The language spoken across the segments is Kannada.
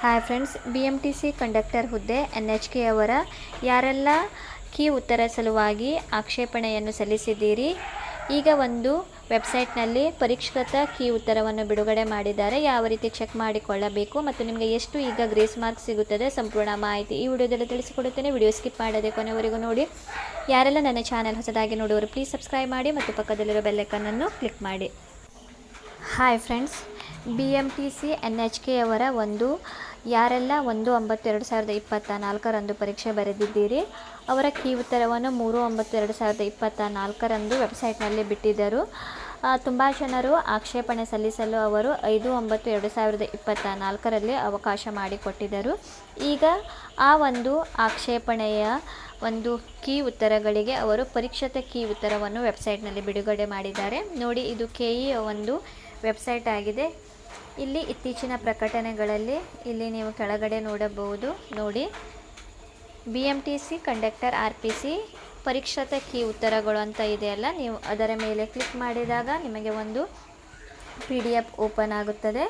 Hi friends B M T C conductor ಹುದ್ದೆ ಎನ್ ಎಚ್ ಕೆ ಅವರ. ಯಾರೆಲ್ಲ ಕೀ ಉತ್ತರ ಸಲುವಾಗಿ ಆಕ್ಷೇಪಣೆಯನ್ನು ಸಲ್ಲಿಸಿದ್ದೀರಿ? ಈಗ ಒಂದು ವೆಬ್ಸೈಟ್ನಲ್ಲಿ ಪರಿಷ್ಕೃತ ಕೀ ಉತ್ತರವನ್ನು ಬಿಡುಗಡೆ ಮಾಡಿದ್ದಾರೆ. ಯಾವ ರೀತಿ ಚೆಕ್ ಮಾಡಿಕೊಳ್ಳಬೇಕು ಮತ್ತು ನಿಮಗೆ ಎಷ್ಟು ಈಗ ಗ್ರೇಸ್ ಮಾರ್ಕ್ ಸಿಗುತ್ತದೆ ಸಂಪೂರ್ಣ ಮಾಹಿತಿ ಈ ವಿಡಿಯೋದಲ್ಲಿ ತಿಳಿಸಿಕೊಡುತ್ತೇನೆ. ವಿಡಿಯೋ ಸ್ಕಿಪ್ ಮಾಡದೆ ಕೊನೆವರೆಗೂ ನೋಡಿ. ಯಾರೆಲ್ಲ ನನ್ನ ಚಾನೆಲ್ ಹೊಸದಾಗಿ ನೋಡುವರು ಪ್ಲೀಸ್ ಸಬ್ಸ್ಕ್ರೈಬ್ ಮಾಡಿ ಮತ್ತು ಪಕ್ಕದಲ್ಲಿರೋ ಬೆಲ್ಲೈಕನ್ನನ್ನು ಕ್ಲಿಕ್ ಮಾಡಿ. Hi friends B M T C N H K ಅವರ ಒಂದು, ಯಾರೆಲ್ಲ ಒಂದು ಒಂಬತ್ತು ಎರಡು ಸಾವಿರದ ಇಪ್ಪತ್ತ ನಾಲ್ಕರಂದು ಪರೀಕ್ಷೆ ಬರೆದಿದ್ದೀರಿ, ಅವರ ಕೀ ಉತ್ತರವನ್ನು ಮೂರು ಒಂಬತ್ತು ಎರಡು ಸಾವಿರದ ಇಪ್ಪತ್ತ ನಾಲ್ಕರಂದು ವೆಬ್ಸೈಟ್ನಲ್ಲಿ ಬಿಟ್ಟಿದ್ದರು. ತುಂಬ ಜನರು ಆಕ್ಷೇಪಣೆ ಸಲ್ಲಿಸಲು ಅವರು ಐದು, ಒಂಬತ್ತು, ಎರಡು ಸಾವಿರದ ಇಪ್ಪತ್ತ ನಾಲ್ಕರಲ್ಲಿ ಅವಕಾಶ ಮಾಡಿಕೊಟ್ಟಿದ್ದರು. ಈಗ ಆ ಒಂದು ಆಕ್ಷೇಪಣೆಯ ಒಂದು ಕೀ ಉತ್ತರಗಳಿಗೆ ಅವರು ಪರೀಕ್ಷಿತ ಕೀ ಉತ್ತರವನ್ನು ವೆಬ್ಸೈಟ್ನಲ್ಲಿ ಬಿಡುಗಡೆ ಮಾಡಿದ್ದಾರೆ. ನೋಡಿ, ಇದು ಕೆ ಇ ಒಂದು ವೆಬ್ಸೈಟ್ ಆಗಿದೆ. ಇಲ್ಲಿ ಇತ್ತೀಚಿನ ಪ್ರಕಟಣೆಗಳಲ್ಲಿ ಇಲ್ಲಿ ನೀವು ಕೆಳಗಡೆ ನೋಡಬಹುದು. ನೋಡಿ B M T C conductor R P C ಪರೀಕ್ಷಿತ ಕೀ ಉತ್ತರಗಳು ಅಂತ ಇದೆಯಲ್ಲ ನೀವು ಅದರ ಮೇಲೆ ಕ್ಲಿಕ್ ಮಾಡಿದಾಗ ನಿಮಗೆ ಒಂದು ಪಿ ಡಿ ಎಫ್ ಓಪನ್ ಆಗುತ್ತದೆ.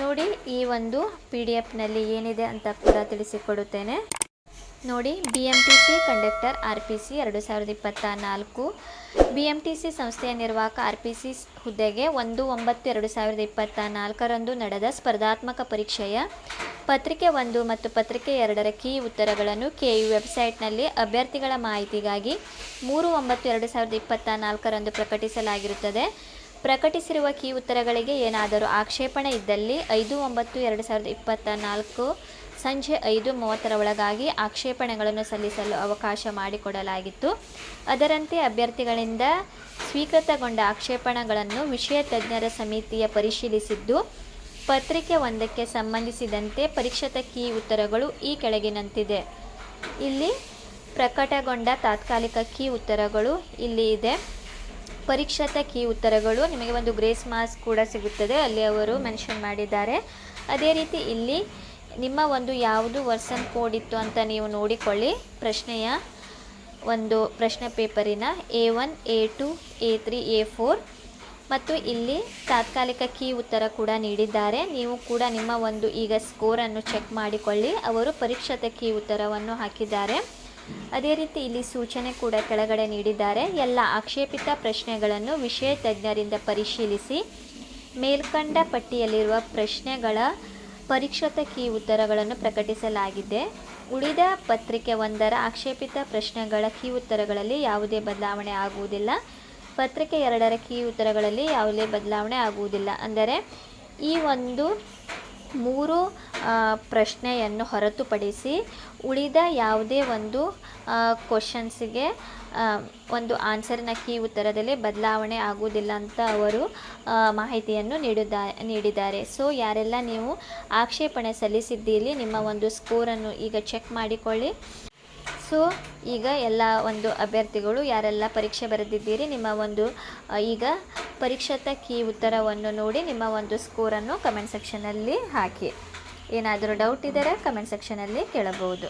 ನೋಡಿ, ಈ ಒಂದು ಪಿ ಡಿ ಎಫ್ನಲ್ಲಿ ಏನಿದೆ ಅಂತ ಕೂಡ ತಿಳಿಸಿಕೊಡುತ್ತೇನೆ. ನೋಡಿ, B M T C conductor R P C ಎರಡು ಸಾವಿರದ ಇಪ್ಪತ್ತ ನಾಲ್ಕು ಬಿ ಎಂ ಟಿ ಸಿ ಸಂಸ್ಥೆಯ ನಿರ್ವಾಹಕ ಆರ್ ಪಿ ಸಿ ಹುದ್ದೆಗೆ ಒಂದು ಒಂಬತ್ತು ಎರಡು ಸಾವಿರದ ಇಪ್ಪತ್ತ ನಾಲ್ಕರಂದು ನಡೆದ ಸ್ಪರ್ಧಾತ್ಮಕ ಪರೀಕ್ಷೆಯ ಪತ್ರಿಕೆ ಒಂದು ಮತ್ತು ಪತ್ರಿಕೆ ಎರಡರ ಕೀ ಉತ್ತರಗಳನ್ನು ಕೆಯು ವೆಬ್ಸೈಟ್ನಲ್ಲಿ ಅಭ್ಯರ್ಥಿಗಳ ಮಾಹಿತಿಗಾಗಿ ಮೂರು ಒಂಬತ್ತು ಎರಡು ಸಾವಿರದ ಇಪ್ಪತ್ತ ನಾಲ್ಕರಂದು ಪ್ರಕಟಿಸಲಾಗಿರುತ್ತದೆ. ಪ್ರಕಟಿಸಿರುವ ಕೀ ಉತ್ತರಗಳಿಗೆ ಏನಾದರೂ ಆಕ್ಷೇಪಣೆ ಇದ್ದಲ್ಲಿ ಐದು ಒಂಬತ್ತು ಎರಡು ಸಾವಿರದ ಇಪ್ಪತ್ತ ನಾಲ್ಕು ಸಂಜೆ ಐದು ಮೂವತ್ತರ ಒಳಗಾಗಿ ಆಕ್ಷೇಪಣೆಗಳನ್ನು ಸಲ್ಲಿಸಲು ಅವಕಾಶ ಮಾಡಿಕೊಡಲಾಗಿತ್ತು. ಅದರಂತೆ ಅಭ್ಯರ್ಥಿಗಳಿಂದ ಸ್ವೀಕೃತಗೊಂಡ ಆಕ್ಷೇಪಣೆಗಳನ್ನು ವಿಷಯ ತಜ್ಞರ ಸಮಿತಿಯ ಪರಿಶೀಲಿಸಿದ್ದು ಪತ್ರಿಕೆ ಒಂದಕ್ಕೆ ಸಂಬಂಧಿಸಿದಂತೆ ಪರೀಕ್ಷಿತ ಕೀ ಉತ್ತರಗಳು ಈ ಕೆಳಗಿನಂತಿದೆ. ಇಲ್ಲಿ ಪ್ರಕಟಗೊಂಡ ತಾತ್ಕಾಲಿಕ ಕೀ ಉತ್ತರಗಳು ಇಲ್ಲಿ ಇದೆ. ಪರೀಕ್ಷಿತ ಕೀ ಉತ್ತರಗಳು, ನಿಮಗೆ ಒಂದು ಗ್ರೇಸ್ ಮಾರ್ಕ್ಸ್ ಕೂಡ ಸಿಗುತ್ತದೆ, ಅಲ್ಲಿ ಅವರು ಮೆನ್ಷನ್ ಮಾಡಿದ್ದಾರೆ. ಅದೇ ರೀತಿ ಇಲ್ಲಿ ನಿಮ್ಮ ಒಂದು ಯಾವುದು ವರ್ಸನ್ ಕೋಡ್ ಇತ್ತು ಅಂತ ನೀವು ನೋಡಿಕೊಳ್ಳಿ. ಪ್ರಶ್ನೆಯ ಒಂದು ಪ್ರಶ್ನೆ ಪೇಪರಿನ A one A two A three A four ಮತ್ತು ಇಲ್ಲಿ ತಾತ್ಕಾಲಿಕ ಕೀ ಉತ್ತರ ಕೂಡ ನೀಡಿದ್ದಾರೆ. ನೀವು ಕೂಡ ನಿಮ್ಮ ಒಂದು ಈಗ ಸ್ಕೋರನ್ನು ಚೆಕ್ ಮಾಡಿಕೊಳ್ಳಿ. ಅವರು ಪರೀಕ್ಷಿತ ಕೀ ಉತ್ತರವನ್ನು ಹಾಕಿದ್ದಾರೆ. ಅದೇ ರೀತಿ ಇಲ್ಲಿ ಸೂಚನೆ ಕೂಡ ಕೆಳಗಡೆ ನೀಡಿದ್ದಾರೆ. ಎಲ್ಲ ಆಕ್ಷೇಪಿತ ಪ್ರಶ್ನೆಗಳನ್ನು ವಿಷಯ ತಜ್ಞರಿಂದ ಪರಿಶೀಲಿಸಿ. ಮೇಲ್ಕಂಡ ಪಟ್ಟಿಯಲ್ಲಿರುವ ಪ್ರಶ್ನೆಗಳ ಪರೀಕ್ಷಿತ ಕೀ ಉತ್ತರಗಳನ್ನು ಪ್ರಕಟಿಸಲಾಗಿದೆ. ಉಳಿದ ಪತ್ರಿಕೆ ಒಂದರ ಆಕ್ಷೇಪಿತ ಪ್ರಶ್ನೆಗಳ ಕೀ ಉತ್ತರಗಳಲ್ಲಿ ಯಾವುದೇ ಬದಲಾವಣೆ ಆಗುವುದಿಲ್ಲ. ಪತ್ರಿಕೆ ಎರಡರ ಕೀ ಉತ್ತರಗಳಲ್ಲಿ ಯಾವುದೇ ಬದಲಾವಣೆ ಆಗುವುದಿಲ್ಲ. ಅಂದರೆ, ಈ ಒಂದು ಮೂರು ಪ್ರಶ್ನೆಯನ್ನು ಹೊರತುಪಡಿಸಿ ಉಳಿದ ಯಾವುದೇ ಒಂದು ಕ್ವಶನ್ಸಿಗೆ ಒಂದು ಆನ್ಸರ್ನ ಕೀ ಉತ್ತರದಲ್ಲಿ ಬದಲಾವಣೆ ಆಗುವುದಿಲ್ಲ ಅಂತ ಅವರು ಮಾಹಿತಿಯನ್ನು ನೀಡಿದ, ನೀಡಿದ್ದಾರೆ. ಸೊ ಯಾರೆಲ್ಲ ನೀವು ಆಕ್ಷೇಪಣೆ ಸಲ್ಲಿಸಿದ್ದೀರಿ, ನಿಮ್ಮ ಒಂದು ಸ್ಕೋರನ್ನು ಈಗ ಚೆಕ್ ಮಾಡಿಕೊಳ್ಳಿ. ಸೊ, ಈಗ ಎಲ್ಲ ಒಂದು ಅಭ್ಯರ್ಥಿಗಳು ಯಾರೆಲ್ಲ ಪರೀಕ್ಷೆ ಬರೆದಿದ್ದೀರಿ, ನಿಮ್ಮ ಒಂದು ಈಗ ಪರೀಕ್ಷಾತ ಕೀ ಉತ್ತರವನ್ನು ನೋಡಿ ನಿಮ್ಮ ಒಂದು ಸ್ಕೋರನ್ನು ಕಮೆಂಟ್ ಸೆಕ್ಷನಲ್ಲಿ ಹಾಕಿ. ಏನಾದರೂ ಡೌಟ್ ಇದ್ದರೆ ಕಮೆಂಟ್ ಸೆಕ್ಷನಲ್ಲಿ ಕೇಳಬಹುದು.